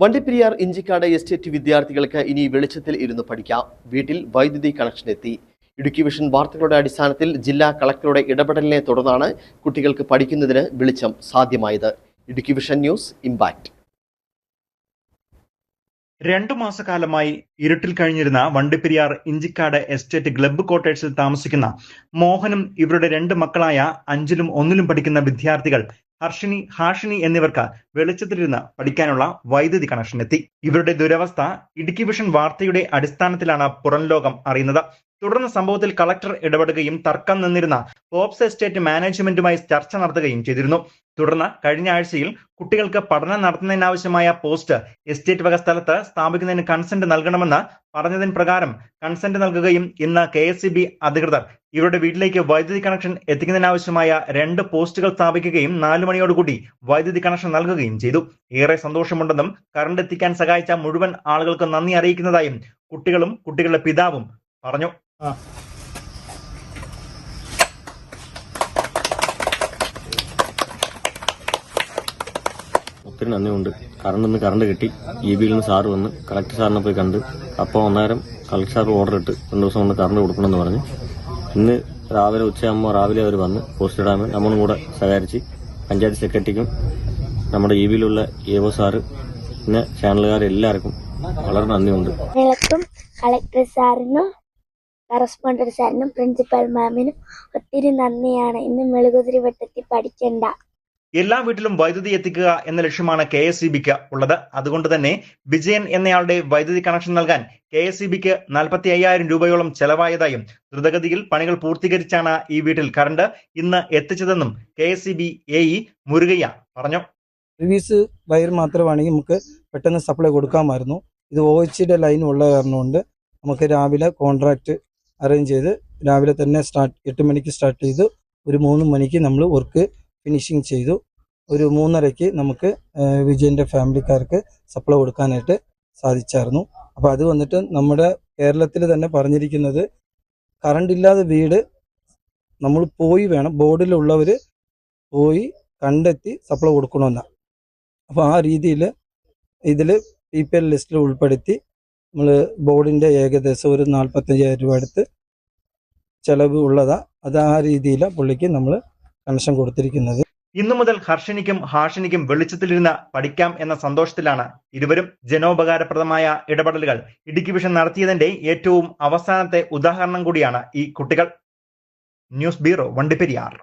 Vandiperiyar Inchikkad estate വിദ്യാർത്ഥികൾക്ക് ഇനി വെളിച്ചത്തിൽ ഇരുന്ന് പഠിക്കാം. വീട്ടിൽ വൈദ്യുതി കണക്ഷൻ എത്തി. ഇടുക്കി വിഷൻ വാർത്തകളുടെ അടിസ്ഥാനത്തിൽ ജില്ലാ കളക്ടറുടെ ഇടപെടലിനെ തുടർന്നാണ് കുട്ടികൾക്ക് പഠിക്കുന്നതിന് വെളിച്ചം സാധ്യമായത്. ഇടുക്കി വിഷൻ ന്യൂസ് ഇമ്പാക്ട് രണ്ടു മാസക്കാലമായി ഇരുട്ടിൽ കഴിഞ്ഞിരുന്ന വണ്ടിപ്പെരിയാർ ഇഞ്ചിക്കാട് എസ്റ്റേറ്റ് ഗ്ലബ് കോട്ടേഴ്സിൽ താമസിക്കുന്ന മോഹനും ഇവരുടെ രണ്ട് മക്കളായ അഞ്ചിലും ഒന്നിലും പഠിക്കുന്ന വിദ്യാർത്ഥികൾ ഹർഷിനി ഹാഷിണി എന്നിവർക്ക് വെളിച്ചത്തിലിരുന്ന് പഠിക്കാനുള്ള വൈദ്യുതി കണക്ഷൻ എത്തി. ഇവരുടെ ദുരവസ്ഥ ഇടുക്കി വിഷൻ വാർത്തയുടെ അടിസ്ഥാനത്തിലാണ് പുറം ലോകം അറിയുന്നത്. തുടർന്ന് സംഭവത്തിൽ കളക്ടർ ഇടപെടുകയും തർക്കം നിന്നിരുന്ന പോപ്സ് എസ്റ്റേറ്റ് മാനേജ്മെന്റുമായി ചർച്ച നടത്തുകയും ചെയ്തിരുന്നു. തുടർന്ന് കഴിഞ്ഞ ആഴ്ചയിൽ കുട്ടികൾക്ക് പഠനം നടത്തുന്നതിനാവശ്യമായ പോസ്റ്റ് എസ്റ്റേറ്റ് വക സ്ഥലത്ത് സ്ഥാപിക്കുന്നതിന് കൺസെന്റ് നൽകണമെന്ന് പറഞ്ഞതിന് പ്രകാരം കൺസെന്റ് നൽകുകയും ഇന്ന് കെ അധികൃതർ ഇവരുടെ വീട്ടിലേക്ക് വൈദ്യുതി കണക്ഷൻ എത്തിക്കുന്നതിനാവശ്യമായ രണ്ട് പോസ്റ്റുകൾ സ്ഥാപിക്കുകയും നാലു മണിയോടുകൂടി വൈദ്യുതി കണക്ഷൻ നൽകുകയും ചെയ്തു. ഏറെ സന്തോഷമുണ്ടെന്നും കറണ്ട് എത്തിക്കാൻ സഹായിച്ച മുഴുവൻ ആളുകൾക്കും നന്ദി അറിയിക്കുന്നതായും കുട്ടികളും കുട്ടികളുടെ പിതാവും പറഞ്ഞു. ഒത്തിരി നന്ദിയുണ്ട്. കറണ്ട് നിന്ന് കറണ്ട് കിട്ടി. ഇ ബിയിൽ നിന്ന് സാറ് വന്ന് കളക്ടർ സാറിനെ പോയി കണ്ട് അപ്പോൾ അന്നേരം കളക്ടർ സാർ ഓർഡർ ഇട്ട് രണ്ട് ദിവസം കൊണ്ട് കറണ്ട് കൊടുക്കണമെന്ന് പറഞ്ഞു. ഇന്ന് രാവിലെ ഉച്ചയാകുമ്പോൾ രാവിലെ അവർ വന്ന് പോസ്റ്റ് ഇടാൻ നമ്മളും കൂടെ സഹകരിച്ച് പഞ്ചായത്ത് സെക്രട്ടറിക്കും നമ്മുടെ ഇ ബിയിലുള്ള എ ഒ സാറ് പിന്നെ ചാനലുകാരെല്ലാവർക്കും വളരെ നന്ദിയുണ്ട്. കളക്ടർ സാറിനും കറസ്പോണ്ടന്റ് സാറിനും പ്രിൻസിപ്പൽ മാമിനും ഒത്തിരി നന്ദിയാണ്. ഇന്ന് മെഴുകുതിരി വെട്ടത്തിൽ പഠിക്കണ്ട. എല്ലാ വീട്ടിലും വൈദ്യുതി എത്തിക്കുക എന്ന ലക്ഷ്യമാണ് കെ എസ് ഇ ബിക്ക് ഉള്ളത്. അതുകൊണ്ട് തന്നെ വിജയൻ എന്നയാളുടെ വൈദ്യുതി കണക്ഷൻ നൽകാൻ കെ എസ് ഇ ബിക്ക് നാൽപ്പത്തി അയ്യായിരം രൂപയോളം ചെലവായതായും ദ്രുതഗതിയിൽ പണികൾ പൂർത്തീകരിച്ചാണ് ഈ വീട്ടിൽ കറണ്ട് ഇന്ന് എത്തിച്ചതെന്നും K S E B A E Murugayya പറഞ്ഞു. സർവീസ് വയർ മാത്രമാണെങ്കിൽ നമുക്ക് പെട്ടെന്ന് സപ്ലൈ കൊടുക്കാമായിരുന്നു. ഇത് ഒ എച്ചിയുടെ ലൈൻ ഉള്ള കാരണം കൊണ്ട് നമുക്ക് രാവിലെ കോൺട്രാക്റ്റ് അറേഞ്ച് ചെയ്ത് രാവിലെ തന്നെ സ്റ്റാർട്ട് എട്ട് മണിക്ക് സ്റ്റാർട്ട് ചെയ്തു ഒരു മൂന്ന് മണിക്ക് നമ്മൾ വർക്ക് ഫിനിഷിങ് ചെയ്തു. ഒരു മൂന്നരയ്ക്ക് നമുക്ക് വിജയന്റെ ഫാമിലിക്കാർക്ക് സപ്ലൈ കൊടുക്കാനായിട്ട് സാധിച്ചായിരുന്നു. അപ്പോൾ അത് വന്നിട്ട് നമ്മുടെ കേരളത്തിൽ തന്നെ പറഞ്ഞിരിക്കുന്നത് കറണ്ട് ഇല്ലാതെ വീട് നമ്മൾ പോയി വേണം ബോർഡിലുള്ളവർ പോയി കണ്ടെത്തി സപ്ലൈ കൊടുക്കണമെന്നാണ് അപ്പോൾ ആ രീതിയിൽ ഇതിൽ പി പി എൽ ലിസ്റ്റിൽ ഉൾപ്പെടുത്തി നമ്മൾ ബോർഡിന്റെ ഏകദേശം ഒരു നാൽപ്പത്തഞ്ചായിരം രൂപ അടുത്ത് ചിലവ് ഉള്ളതാണ് അത് ആ രീതിയിലാണ് പുള്ളിക്ക് നമ്മൾ കണക്ഷൻ കൊടുത്തിരിക്കുന്നത്. ഇന്നു മുതൽ ഹർഷിനിക്കും ഹാഷിനിക്കും വെളിച്ചത്തിലിരുന്ന് പഠിക്കാം എന്ന സന്തോഷത്തിലാണ് ഇരുവരും ജനോപകാരപ്രദമായ ഇടപെടലുകൾ. ഇടുക്കി വിഷൻ നടത്തിയതിന്റെ ഏറ്റവും അവസാനത്തെ ഉദാഹരണം കൂടിയാണ് ഈ കുട്ടികൾ. News bureau Vandiperiyar.